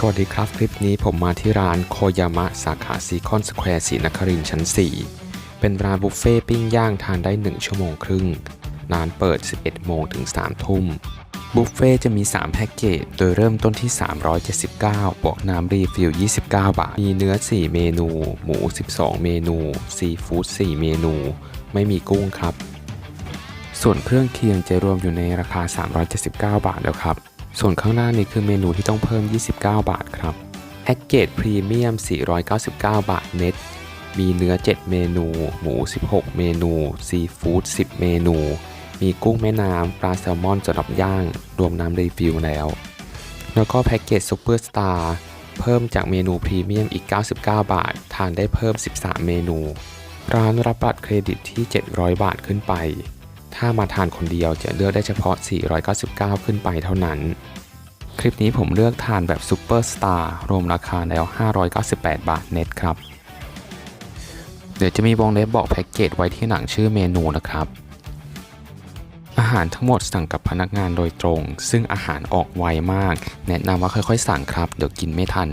สวัสดีครับ คลิปนี้ผมมาที่ร้านโคยามะสาขาซีคอนสแควร์ศรีนครินชั้น 4 เป็นร้านบุฟเฟ่ปิ้งย่างทานได้ 1 ชั่วโมงครึ่ง ร้านเปิด 11 โมงถึง 3 ทุ่ม บุฟเฟ่จะมี 3 แพ็กเกจ โดยเริ่มต้นที่ 379 บวกน้ำรีฟิล 29 บาท มีเนื้อ 4 เมนู หมู 12 เมนู ซีฟู้ด 4 เมนู ไม่มีกุ้งครับ ส่วนเครื่องเคียงจะรวมอยู่ในราคา 379 บาทแล้วครับ ส่วนข้างหน้านี้คือเมนูที่ต้องเพิ่ม 29 บาทครับแพ็กเกจพรีเมียม 499 บาทเน็ต มีเนื้อ 7 เมนู หมู 16 เมนู ซีฟู้ด 10 เมนู มีกุ้งแม่น้ำ ปลาแซลมอนสำหรับย่าง รวมน้ำรีฟิลแล้ว แล้วก็แพ็กเกจซูเปอร์สตาร์ เพิ่มจากเมนูพรีเมียมอีก 99 บาท ทานได้เพิ่ม 13 เมนู ร้านรับบัตรเครดิตที่ 700 บาทขึ้นไป ถ้ามาทานคนเดียวจะเลือกได้เฉพาะ 499 ขึ้นไปเท่านั้น คลิปนี้ผมเลือกทานแบบซูเปอร์สตาร์รวมราคาแล้ว 598 บาทเน็ตครับ เดี๋ยวจะมีวงเล็บบอกแพ็กเกจไว้ที่หนังชื่อเมนูนะครับ อาหารทั้งหมดสั่งกับพนักงานโดยตรง ซึ่งอาหารออกไวมาก แนะนำว่าค่อยๆ สั่งครับ เดี๋ยวกินไม่ทัน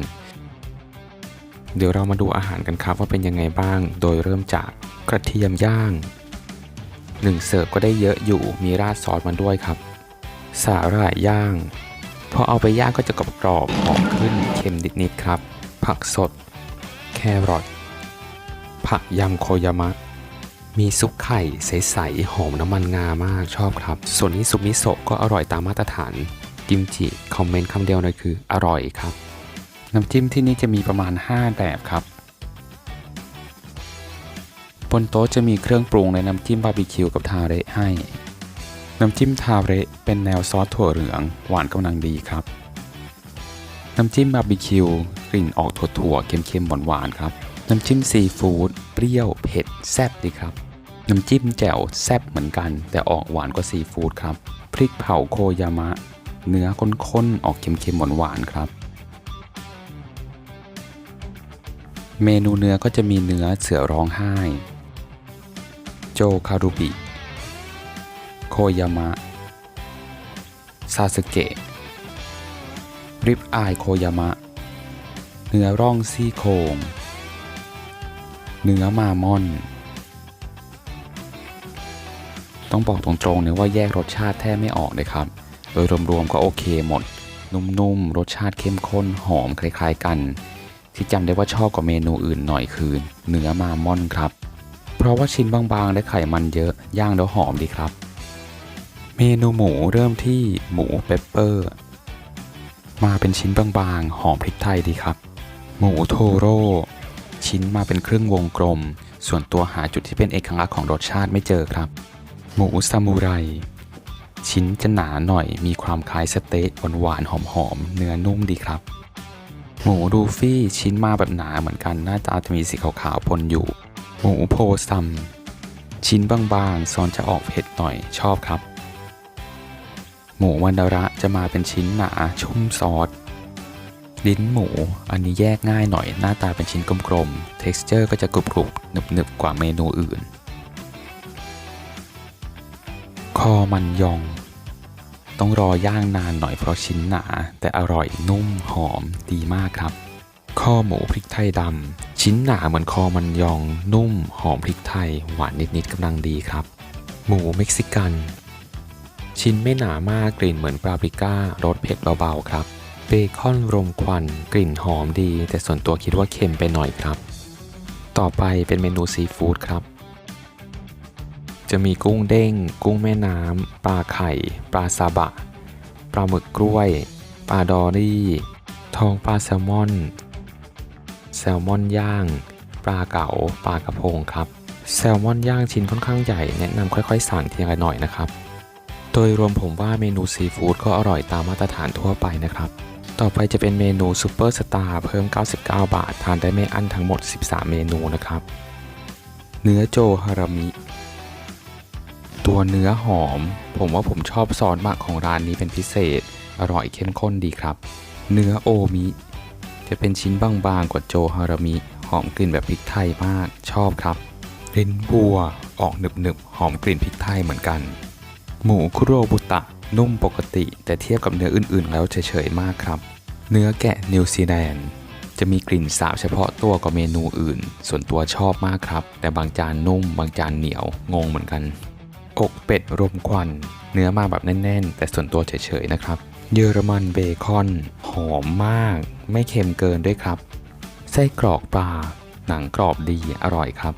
เดี๋ยวเรามาดูอาหารกันครับว่าเป็นยังไงบ้าง โดยเริ่มจากกระเทียมย่าง หนึ่งเสิร์ฟก็ได้เยอะอยู่มีราดซอสมันด้วยครับ สาหร่ายย่าง พอเอาไปย่างก็จะกรอบกรอบหอมขึ้นเค็มนิดๆครับ ผักสด แครอทผักยำโคยามะ มีซุปไข่ใสๆหอมน้ำมันงามากชอบครับ ส่วนนี้ซุปมิโซะก็อร่อยตามมาตรฐานกิมจิคอมเมนต์คำเดียวเลยคืออร่อยครับน้ำจิ้มที่นี่จะมีประมาณ 5 แบบครับ บนโต๊ะจะมีเครื่องปรุงในน้ำจิ้มบาร์บีคิวกับทาเระให้ น้ำจิ้มทาเระเป็นแนวซอสถั่วเหลือง หวานกำลังดีครับ น้ำจิ้มบาร์บีคิวกลิ่นออกถั่วๆเค็มๆหวานๆครับ น้ำจิ้มซีฟู้ดเปรี้ยวเผ็ดแซ่บดีครับ น้ำจิ้มแจ่วแซ่บเหมือนกัน แต่ออกหวานกว่าซีฟู้ดครับ พริกเผาโคยามะ เนื้อข้นๆออกเค็มๆหวานๆครับเมนูเนื้อก็จะมีเนื้อเสือร้องไห้ โจคารุบิ โคยามะ ซาสึเกะ ริบอายโคยามะ เนื้อร่องซี่โครงเนื้อมามอน ต้องบอกตรงๆเนี่ยว่าแยกรสชาติแทบไม่ออกเลยครับ โดยรวมๆก็โอเคหมด นุ่มๆ รสชาติเข้มข้นหอมคล้ายๆกัน ที่จำได้ว่าชอบกว่าเมนูอื่นหน่อยคือเนื้อมามอนครับ เพราะว่าชิ้นบางๆ และไขมันเยอะย่างแล้วหอมดีครับ เมนูหมูเริ่มที่หมูเปปเปอร์ มาเป็นชิ้นบางๆ หอมพริกไทยดีครับ หมูโทโร่ชิ้นมาเป็นครึ่งวงกลม ส่วนตัวหาจุดที่เป็นเอกลักษณ์ของรสชาติไม่เจอครับ หมูซามูไร ชิ้นจะหนาหน่อยมีความคล้ายสเต๊กหวานๆหอมๆเนื้อนุ่มดีครับ หมูดูฟี่ชิ้นมาแบบหนาเหมือนกันหน้าตาจะมีสีขาวๆปนอยู่ หมูโพซัม ชิ้นบางๆซอนจะออกเผ็ดหน่อยชอบครับ หมูวันดาระจะมาเป็นชิ้นหนาชุ่มซอสลิ้นหมูอันนี้แยกง่ายหน่อยหน้าตาเป็นชิ้นกลมๆ texture ก็จะกรุบๆหนึบๆ กว่าเมนูอื่น คอมันยอง ต้องรอย่างนานหน่อยเพราะชิ้นหนา แต่อร่อยนุ่มหอมดีมากครับ ข้อหมูพริกไทยดำ ชิ้นหนาเหมือนคอมันยองนุ่มหอมพริกไทย หวานนิดๆกำลังดีครับ หมูเม็กซิกัน ชิ้นไม่หนามากกลิ่นเหมือนปาปริก้ารสเผ็ดเบาๆครับ เบคอนรมควัน กลิ่นหอมดี แต่ส่วนตัวคิดว่าเค็มไปหน่อยครับ ต่อไปเป็นเมนูซีฟู้ดครับ จะมีกุ้งเด้ง กุ้งแม่น้ำปลาไข่ ปลาซาบะปลาหมึกกล้วยปลาดอรี่ทองปลาแซลมอน แซลมอนย่าง ปลาเก๋าปลากระพงครับ แซลมอนย่างชิ้นค่อนข้างใหญ่แนะนำค่อยๆ สั่งทีละหน่อยนะครับ โดยรวมผมว่าเมนูซีฟู้ดก็อร่อยตามมาตรฐานทั่วไปนะครับ ต่อไปจะเป็นเมนูซูเปอร์สตาร์เพิ่ม 99 บาท ทานได้ไม่อั้นทั้งหมด 13 เมนูนะครับ เนื้อโจฮารามิ ตัวเนื้อหอม ผมว่าผมชอบซอสหมักของร้านนี้เป็นพิเศษ อร่อยเข้มข้นดีครับ เนื้อโอมิ จะเป็นชิ้นบางๆกว่าโจฮารามิ หอมกลิ่นแบบพริกไทยมาก ชอบครับลิ้นบัวออกหนึบๆ หอมกลิ่นพริกไทยเหมือนกัน หมูคุโรบุตะนุ่มปกติ แต่เทียบกับเนื้ออื่นๆ แล้วเฉยๆมากครับ เนื้อแกะนิวซีแลนด์จะมีกลิ่นสาบเฉพาะตัวกว่าเมนูอื่น ส่วนตัวชอบมากครับ แต่บางจานนุ่ม บางจานเหนียว งงเหมือนกัน อกเป็ดรมควัน เนื้อมาแบบแน่น ๆ แต่ส่วนตัวเฉยๆนะครับ เยอรมันเบคอน หอมมาก ไม่เค็มเกินด้วยครับ ไส้กรอกปลา หนังกรอบดีอร่อยครับ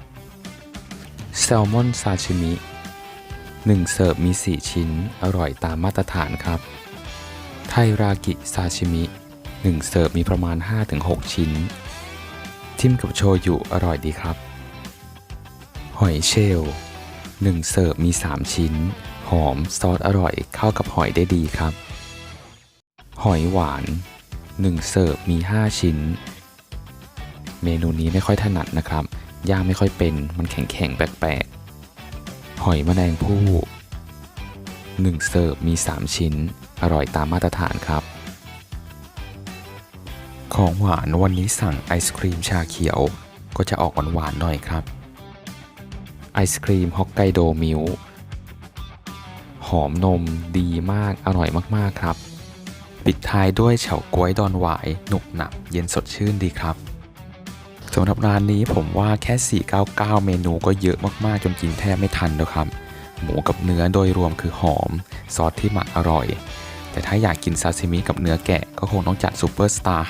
แซลมอนซาชิมิ1เสิร์ฟมี 4 ชิ้น อร่อยตามมาตรฐานครับ ไทรากิซาชิมิ1เสิร์ฟมีประมาณ 5-6 ชิ้นจิ้มกับโชยุอร่อยดีครับ หอยเชลล์1เสิร์ฟมี 3 ชิ้น หอมซอสอร่อยเข้ากับหอยได้ดีครับ หอยหวาน 1 เสิร์ฟมี 5 ชิ้น เมนูนี้ไม่ค่อยถนัดนะครับ ย่างไม่ค่อยเป็นมันแข็งๆแปลกๆ หอยแมลงภู่1 เสิร์ฟมี 3 ชิ้น อร่อยตามมาตรฐานครับ ของหวานวันนี้สั่งไอศครีมชาเขียว ก็จะออกหวานๆหน่อยครับ ไอศครีมฮอกไกโดมิลหอมนมดีมากอร่อยมากๆครับ ปิดท้ายด้วยเฉาก๊วยดอนหวาย หนุบหนับเย็นสดชื่นดีครับสำหรับร้านนี้ผมว่าแค่ 499 เมนูก็เยอะมากๆ จนกินแทบไม่ทันแล้วครับ หมูกับเนื้อโดยรวมคือหอม ซอสที่หมักอร่อย แต่ถ้าอยากกินซาซิมิกับเนื้อแกะ ก็คงต้องจัดซูเปอร์สตาร์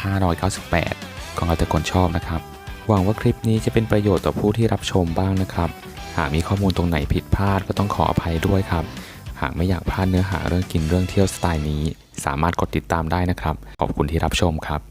598 ของเราแต่คนชอบนะครับ หวังว่าคลิปนี้จะเป็นประโยชน์ต่อผู้ที่รับชมบ้างนะครับ หากมีข้อมูลตรงไหนผิดพลาดก็ต้องขออภัยด้วยครับากไม่อยากพลาดเนื้อหาเรื่องกินเรื่องเที่ยวสไตล์นี้ สามารถกดติดตามได้นะครับ ขอบคุณที่รับชมครับ